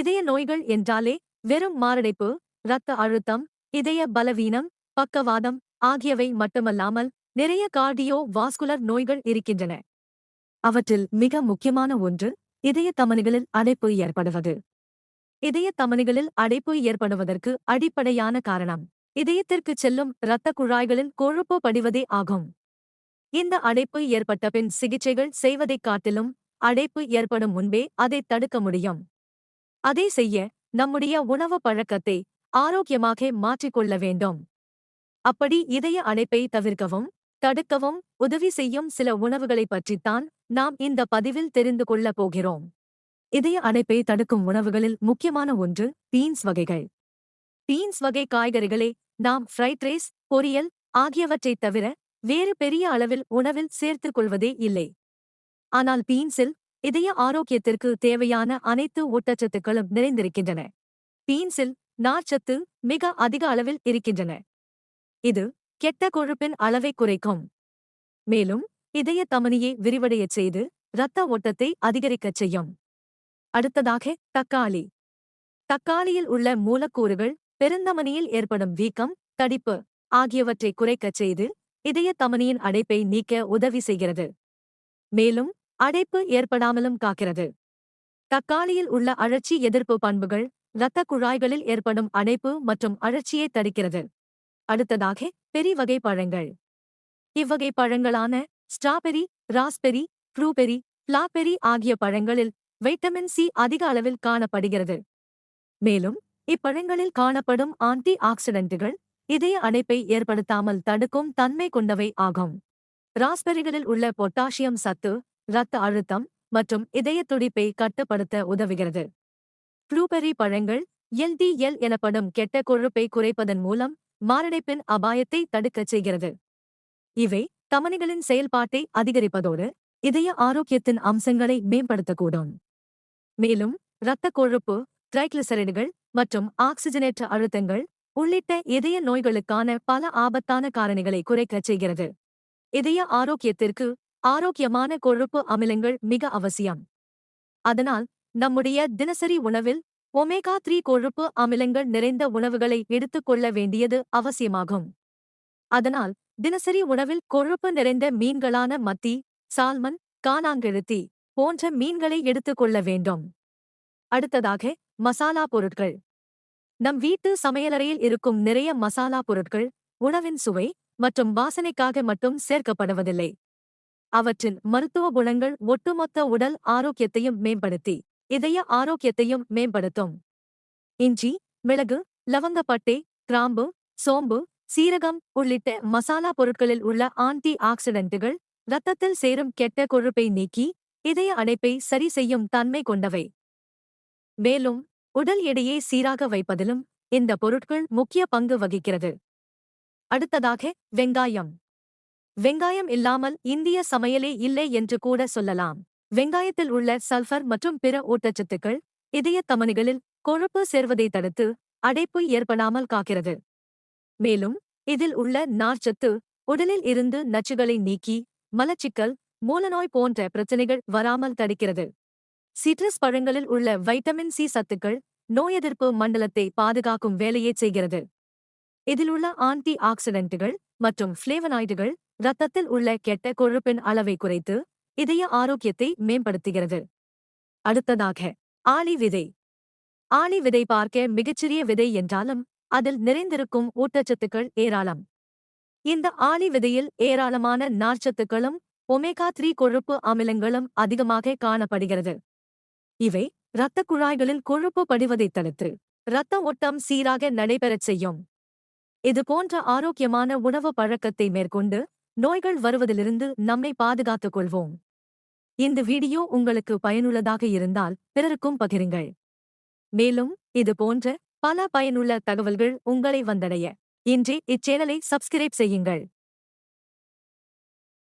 இதய நோய்கள் என்றாலே வெறும் மாரடைப்பு இரத்த அழுத்தம் இதய பலவீனம் பக்கவாதம் ஆகியவை மட்டுமல்லாமல் நிறைய கார்டியோ வாஸ்குலர் நோய்கள் இருக்கின்றன. அவற்றில் மிக முக்கியமான ஒன்று இதய தமனிகளில் அடைப்பு ஏற்படுவது. இதய தமனிகளில் அடைப்பு ஏற்படுவதற்கு அடிப்படையான காரணம் இதயத்திற்கு செல்லும் இரத்த குழாய்களில் கொழுப்பு படிவதே ஆகும். இந்த அடைப்பு ஏற்பட்ட பின் சிகிச்சைகள் செய்வதைக் காட்டிலும் அடைப்பு ஏற்படும் முன்பே அதை தடுக்க முடியும். அதை செய்ய நம்முடைய உணவு பழக்கத்தை ஆரோக்கியமாக மாற்றிக்கொள்ள வேண்டும். அப்படி இதய அடைப்பை தவிர்க்கவும் தடுக்கவும் உதவி செய்யும் சில உணவுகளைப் பற்றித்தான் நாம் இந்த பதிவில் தெரிந்து கொள்ளப் போகிறோம். இதய அடைப்பை தடுக்கும் உணவுகளில் முக்கியமான ஒன்று பீன்ஸ் வகைகள். பீன்ஸ் வகை காய்கறிகளை நாம் ஃப்ரைட் ரைஸ் பொரியல் ஆகியவற்றைத் தவிர வேறு பெரிய அளவில் உணவில் சேர்த்துக் கொள்வதே இல்லை. ஆனால் பீன்ஸில் இதய ஆரோக்கியத்திற்கு தேவையான அனைத்து ஊட்டச்சத்துக்களும் நிறைந்திருக்கின்றன. பீன்ஸில் நார்ச்சத்து மிக அதிக அளவில் இருக்கின்றன. இது கெட்ட கொழுப்பின் அளவை குறைக்கும். மேலும் இதய தமனியை விரிவடையச் செய்து இரத்த ஓட்டத்தை அதிகரிக்கச் செய்யும். அடுத்ததாக தக்காளி. தக்காளியில் உள்ள மூலக்கூறுகள் பெருந்தமனியில் ஏற்படும் வீக்கம் தடிப்பு ஆகியவற்றை குறைக்கச் செய்து இதய தமனியின் அடைப்பை நீக்க உதவி செய்கிறது. மேலும் அடைப்பு ஏற்படாமலும் காக்கிறது. தக்காளியில் உள்ள அழற்சி எதிர்ப்பு பண்புகள் இரத்த குழாய்களில் ஏற்படும் அடைப்பு மற்றும் அழற்சியை தடுக்கிறது. அடுத்ததாக பெரி வகை பழங்கள். இவ்வகை பழங்களான ஸ்ட்ராபெரி ராஸ்பெரி ப்ளூபெரி பிளாபெரி ஆகிய பழங்களில் வைட்டமின் சி அதிக அளவில் காணப்படுகிறது. மேலும் இப்பழங்களில் காணப்படும் ஆன்டி ஆக்சிடென்ட்டுகள் இதய அடைப்பை ஏற்படுத்தாமல் தடுக்கும் தன்மை கொண்டவை ஆகும். ராஸ்பெரிகளில் உள்ள பொட்டாசியம் சத்து இரத்த அழுத்தம் மற்றும் இதய துடிப்பை கட்டுப்படுத்த உதவுகிறது. ப்ளூபெரி பழங்கள் எல்டிஎல் எனப்படும் கெட்ட கொழுப்பை குறைப்பதன் மூலம் மாரடைப்பின் அபாயத்தை தடுக்கச் செய்கிறது. இவை தமனிகளின் செயல்பாட்டை அதிகரிப்பதோடு இதய ஆரோக்கியத்தின் அம்சங்களை மேம்படுத்தக்கூடும். மேலும் இரத்த கொழுப்பு ட்ரைக்ளிசரைடுகள் மற்றும் ஆக்சிஜனேற்ற அழுத்தங்கள் உள்ளிட்ட இதய நோய்களுக்கான பல ஆபத்தான காரணிகளை குறைக்கச் செய்கிறது. இதய ஆரோக்கியத்திற்கு ஆரோக்கியமான கொழுப்பு அமிலங்கள் மிக அவசியம். அதனால் நம்முடைய தினசரி உணவில் ஒமேகா த்ரீ கொழுப்பு அமிலங்கள் நிறைந்த உணவுகளை எடுத்துக்கொள்ள வேண்டியது அவசியமாகும். அதனால் தினசரி உணவில் கொழுப்பு நிறைந்த மீன்களான மத்தி சால்மன் கானாங்கெழுத்தி போன்ற மீன்களை எடுத்துக்கொள்ள வேண்டும். அடுத்ததாக மசாலா பொருட்கள். நம் வீட்டு சமையலறையில் இருக்கும் நிறைய மசாலா பொருட்கள் உணவின் சுவை மற்றும் வாசனைக்காக மட்டும் சேர்க்கப்படுவதில்லை. அவற்றின் மருத்துவ குணங்கள் ஒட்டுமொத்த உடல் ஆரோக்கியத்தையும் மேம்படுத்தி இதய ஆரோக்கியத்தையும் மேம்படுத்தும். இஞ்சி மிளகு லவங்கப்பட்டை கிராம்பு சோம்பு சீரகம் உள்ளிட்ட மசாலா பொருட்களில் உள்ள ஆன்டி ஆக்சிடென்ட்டுகள் இரத்தத்தில் சேரும் கெட்ட கொழுப்பை நீக்கி இதய அடைப்பை சரி செய்யும் தன்மை கொண்டவை. மேலும் உடல் எடையை சீராக வைப்பதிலும் இந்த பொருட்கள் முக்கிய பங்கு வகிக்கிறது. அடுத்ததாக வெங்காயம். வெங்காயம் இல்லாமல் இந்திய சமையலே இல்லை என்று கூட சொல்லலாம். வெங்காயத்தில் உள்ள சல்ஃபர் மற்றும் பிற ஊட்டச்சத்துக்கள் இதய தமனிகளில் கொழுப்பு சேர்வதை தடுத்து அடைப்பு ஏற்படாமல் காக்கிறது. மேலும் இதில் உள்ள நார்ச்சத்து உடலில் இருந்து நச்சுகளை நீக்கி மலச்சிக்கல் மூலநோய் போன்ற பிரச்சனைகள் வராமல் தடுக்கிறது. சிட்ரஸ் பழங்களில் உள்ள வைட்டமின் சி சத்துக்கள் நோய் எதிர்ப்பு மண்டலத்தை பாதுகாக்கும் வேலையை செய்கிறது. இதில் உள்ள ஆன்டி ஆக்சிடென்ட்டுகள் மற்றும் ஃப்ளேவனாய்டுகள் இரத்தத்தில் உள்ள கெட்ட கொழுப்பின் அளவை குறைத்து இதய ஆரோக்கியத்தை மேம்படுத்துகிறது. அடுத்ததாக ஆளி விதை. ஆளி விதை பார்க்க மிகச்சிறிய விதை என்றாலும் அதில் நிறைந்திருக்கும் ஊட்டச்சத்துக்கள் ஏராளம். இந்த ஆளி விதையில் ஏராளமான நார்ச்சத்துக்களும் ஒமேகா த்ரீ கொழுப்பு அமிலங்களும் அதிகமாக காணப்படுகிறது. இவை இரத்த குழாய்களில் கொழுப்பு படிவதை தடுத்து இரத்த ஓட்டம் சீராக நடைபெறச் செய்யும். இது போன்ற ஆரோக்கியமான உணவு பழக்கத்தை மேற்கொண்டு நோய்கள் வருவதிலிருந்து நம்மை பாதுகாத்துக் கொள்வோம் இந்த வீடியோ உங்களுக்கு பயனுள்ளதாக இருந்தால் பிறருக்கும் பகிருங்கள். மேலும் இது போன்ற பல பயனுள்ள தகவல்கள் உங்களை வந்தடைய. இன்றே இச்சேனலை சப்ஸ்கிரைப் செய்யுங்கள்.